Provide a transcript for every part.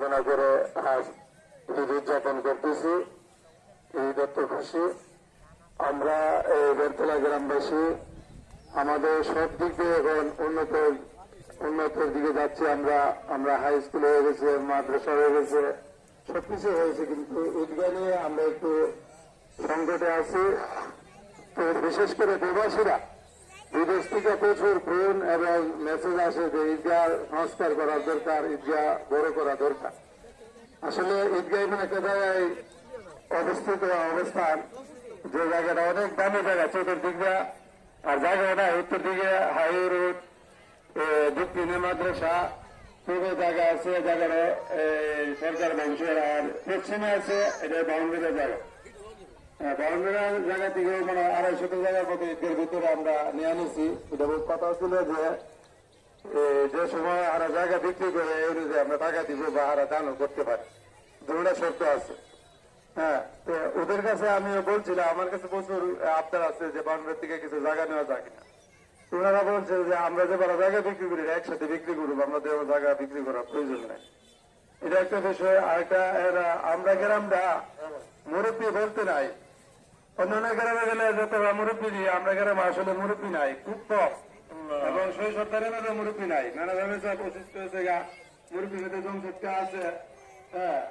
আরাধনা করে আজ ঈদ উদযাপন করতেছি। ঈদ খুশি আমরা এই বেরতলা গ্রামবাসী, আমাদের সব দিক দিয়ে এখন উন্নত, উন্নতির দিকে যাচ্ছি আমরা। আমরা হাই স্কুল হয়ে গেছে, মাদ্রাসা হয়ে গেছে, সবকিছু হয়েছে কিন্তু ঈদগাহ নিয়ে আমরা একটু সংকটে আছি। তো বিশেষ করে প্রবাসীরা বিদেশ থেকে প্রচুর ফোন এবং মেসেজ আসে যে ঈদগাহ সংস্কার করা দরকার ঈদগাহ বড় করা দরকার। আসলে ঈদগাহ মানে জায়গায় অবস্থিত অবস্থান যে জায়গাটা অনেক দামি জায়গা চতুর্দিকে আর জায়গাটা উত্তর দিকে হাই রোড দক্ষিণে মাদ্রাসা। পূর্বে জায়গা আছে, জায়গাটা সরকার বংশের, আর পশ্চিমে আছে, এটা বাউন্ডারি জায়গা। বাউন্ডারি জায়গা থেকে মানে আড়াইশো জায়গার মতো ঈদের ভিতরে আমরা নিয়ে আনিছি। এটা কথা ছিল যে যে সময় আরা জায়গা বিক্রি করে এই অনুযায়ী আমরা টাকা দিব বা আরা দানও করতে পারি। দুটা শর্ত আছে। হ্যাঁ তো ওদের কাছে আমি বলছিলাম, আমার কাছে প্রচুর আবদার আছে যে বাউন্ডারি থেকে কিছু জায়গা নেওয়া যায় কিনা? ওনারা বলছে যে, আমরা যে বড় জায়গা বিক্রি করি একসাথে বিক্রি করব আমরা আমাদের জায়গা বিক্রি করার প্রয়োজন নাই। এটা একটা বিষয়। আর একটা, এরা, আমরা গ্রামটা মুরব্বী বলতে নাই। অন্যান্য গ্রামে গেলে যত মুরব্বী দিই আমরা গ্রামে আসলে মুরব্বী নাই খুব কম। এবং সরকারের মধ্যে মুরব্বী নাই। নানা ধরনের সব অসুস্থ হয়েছে গা মুরব্বী মধ্যে জনসংখ্যা আছে হ্যাঁ।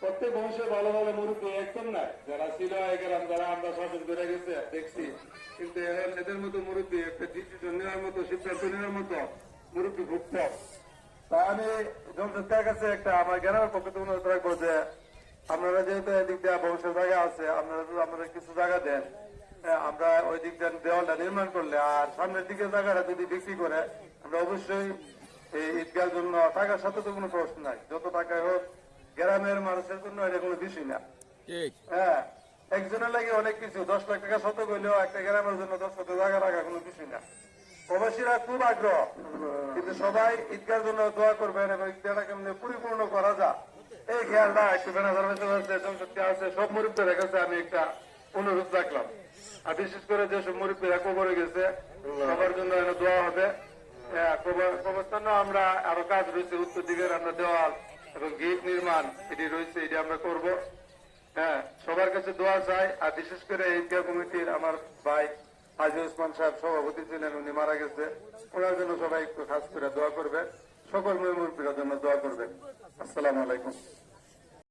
প্রত্যেক বংশে ভালো ভালো মুরব্বী একদম নাই। যারা ছিল গ্রাম যারা আমরা শাসন করে গেছে দেখছি। কিন্তু এদের মতো মুরব্বী একটা ডিসিশন নেওয়ার মতো সিদ্ধান্ত নেওয়ার মতো মুরব্বী খুব কম। তা আমি জনসংখ্যার কাছে একটা আমার গ্রামের পক্ষে অনুরোধ রাখব যে আপনারা যেহেতু এদিক দিয়ে বংশের জায়গা আছে আপনারা যদি আমাদের কিছু জায়গা দেন হ্যাঁ, আমরা ওই দিক দিয়ে দেওয়ালটা নির্মাণ করলে আর সামনের দিকে জায়গাটা যদি বিক্রি করে আমরা অবশ্যই এই ঈদগার জন্য টাকার সাথে তো কোনো প্রশ্ন নাই। যত টাকায় হোক গ্রামের মানুষের জন্য এটা কোনো বিষয় না। হ্যাঁ একজনের লাগে অনেক কিছু দশ লাখ টাকা শত করলেও একটা গ্রামের জন্য দশ শত জায়গা রাখা কোনো বিষয় না। প্রবাসীরা খুব আগ্রহ কিন্তু সবাই ঈদগার জন্য দোয়া করবেন এবং ঈদগাটা কেমনি পরিপূর্ণ করা যায় এই খেয়ালটা একটু বেনাজার আছে জনশক্তি আছে সব মুরব্বীদের কাছে আমি একটা অনুরোধ রাখলাম। আর বিশেষ করে যেসব মুরব্বীরা কবরে গেছে সবার জন্য দোয়া হবে। আমরা আরও কাজ রয়েছে উত্তর দিকের আমরা দেওয়াল এবং গেট নির্মাণ এটি রয়েছে এটি আমরা করব। হ্যাঁ সবার কাছে দোয়া চাই আর বিশেষ করে ইন্ডিয়া কমিটির আমার ভাই হাজি ওসমান সাহেব সভাপতি ছিলেন উনি মারা গেছে। ওনার জন্য সবাই একটু খাস করে দোয়া はい。